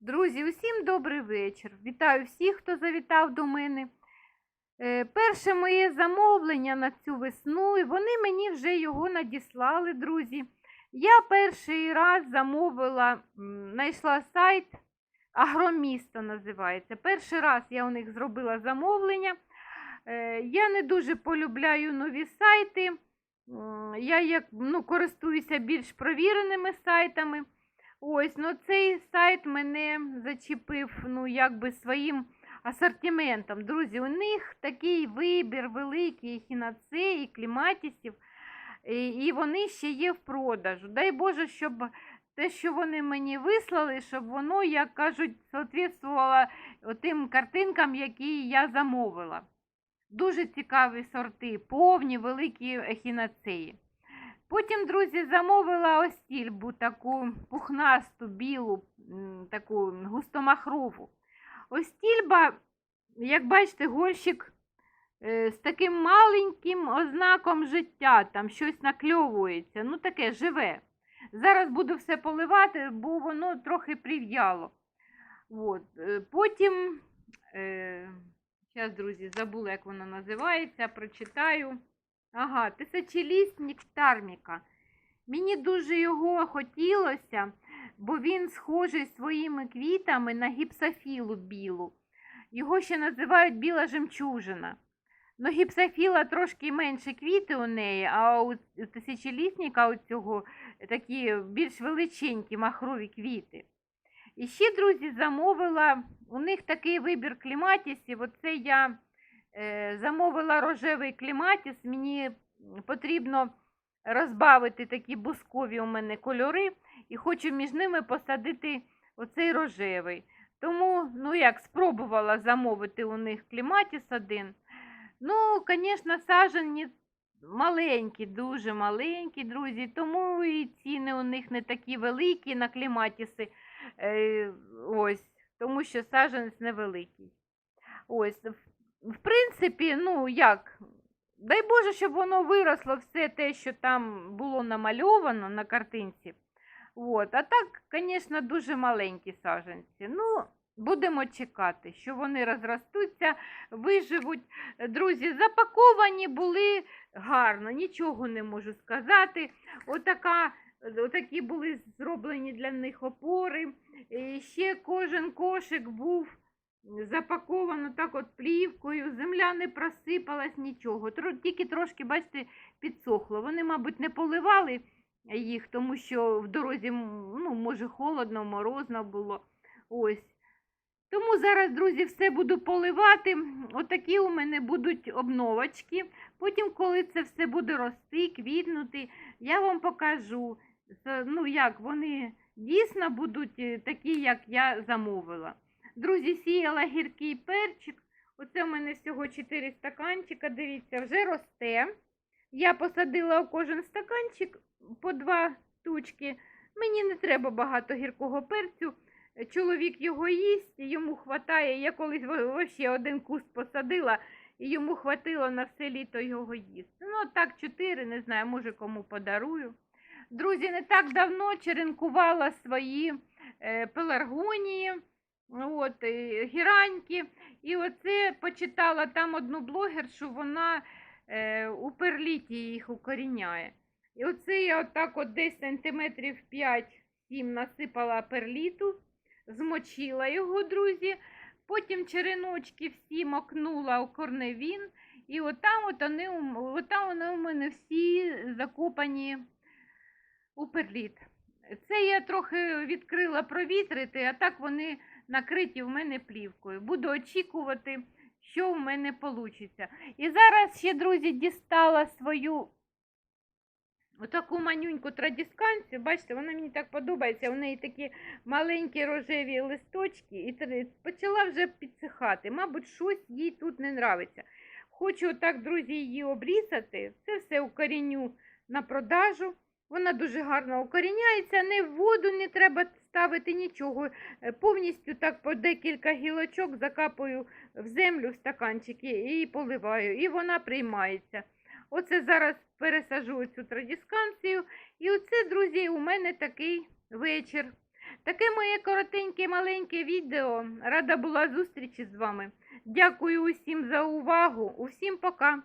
Друзі, усім добрий вечір. Вітаю всіх, хто завітав до мене. Е, Перше моє замовлення на цю весну, і вони мені вже його надіслали, друзі. Я перший раз замовила, знайшла сайт Агромісто називається. Перший раз я у них зробила замовлення. Е, Я не дуже полюбляю нові сайти. Я як, ну, користуюся більш провіреними сайтами. Ось, ну цей сайт мене зачепив, ну, якби своїм асортиментом. Друзі, у них такий вибір великий хіноцеї, і кліматісів, і вони ще є в продажу. Дай Боже, щоб те, що вони мені вислали, щоб воно, як кажуть, соответствувало тим картинкам, які я замовила. Дуже цікаві сорти, повні великі ехінацеї. Потім, друзі, замовила остільбу таку пухнасту, білу, таку густомахрову. Остільба, як бачите, горщик е, з таким маленьким ознаком життя, там щось накльовується, ну таке живе. Зараз буду все поливати, бо воно трохи прив'яло. От. е, Потім, е, зараз, друзі, забула, як воно називається, прочитаю. Ага, тисячолісник тарміка. Мені дуже його хотілося, бо він схожий своїми квітами на гіпсофілу білу. Його ще називають біла жемчужина. Ну, гіпсофіла трошки менше квіти у неї, а у тисячолісника у цього такі більш величенькі махрові квіти. І ще, друзі, замовила, у них такий вибір кліматісів. Оце я замовила рожевий кліматіс, мені потрібно розбавити такі бускові у мене кольори і хочу між ними посадити оцей рожевий. Тому, ну як, спробувала замовити у них кліматіс один. Ну, звісно, сажені маленькі, дуже маленькі, друзі, тому і ціни у них не такі великі на кліматіси. Е, ось, тому що саженець невеликий. Ось, в, принципі, ну як, дай Боже, щоб воно виросло все те, що там було намальовано на картинці. От. А так, звісно, дуже маленькі саженці. Ну, будемо чекати, що вони розростуться, виживуть. Друзі, запаковані були гарно, нічого не можу сказати. Отака, отакі були зроблені для них опори. І ще кожен кошик був запаковано так от плівкою, земля не просипалась нічого. Тільки трошки, бачите, підсохло. Вони, мабуть, не поливали їх, тому що в дорозі, ну, може, холодно, морозно було. Ось. Тому зараз, друзі, все буду поливати. Отакі у мене будуть обновочки. Потім, коли це все буде рости, квітнути, я вам покажу, ну, як вони дійсно будуть е, такі, як я замовила. Друзі, сіяла гіркий перчик. Оце у мене всього 4 стаканчика. Дивіться, вже росте. Я посадила у кожен стаканчик по два штучки. Мені не треба багато гіркого перцю. Чоловік його їсть, йому хватає. Я колись ще один куст посадила, і йому хватило на все літо його їсти. Ну, так, чотири, не знаю, може кому подарую. Друзі, не так давно черенкувала свої е, пеларгонії, от, е, гіраньки. І оце почитала там одну блогершу, вона е, у перліті їх укоріняє. І оце я отак от десь сантиметрів 5-7 насипала перліту, змочила його, друзі. Потім череночки всі макнула у корневін. І отам от вони, отам вони у мене всі закопані у перліт. Це я трохи відкрила провітрити, а так вони накриті в мене плівкою. Буду очікувати, що в мене вийде. І зараз ще, друзі, дістала свою отаку манюньку традісканцію. Бачите, вона мені так подобається. У неї такі маленькі рожеві листочки, і почала вже підсихати. Мабуть, щось їй тут не нравиться. Хочу отак, друзі, її обрізати. Це все укоріню на продажу. Вона дуже гарно укоріняється, не в воду не треба ставити нічого. Е, Повністю так по декілька гілочок закапую в землю в стаканчики і поливаю. І вона приймається. Оце зараз пересажу цю традісканцію. І оце, друзі, у мене такий вечір. Таке моє коротеньке маленьке відео. Рада була зустрічі з вами. Дякую усім за увагу. Усім пока.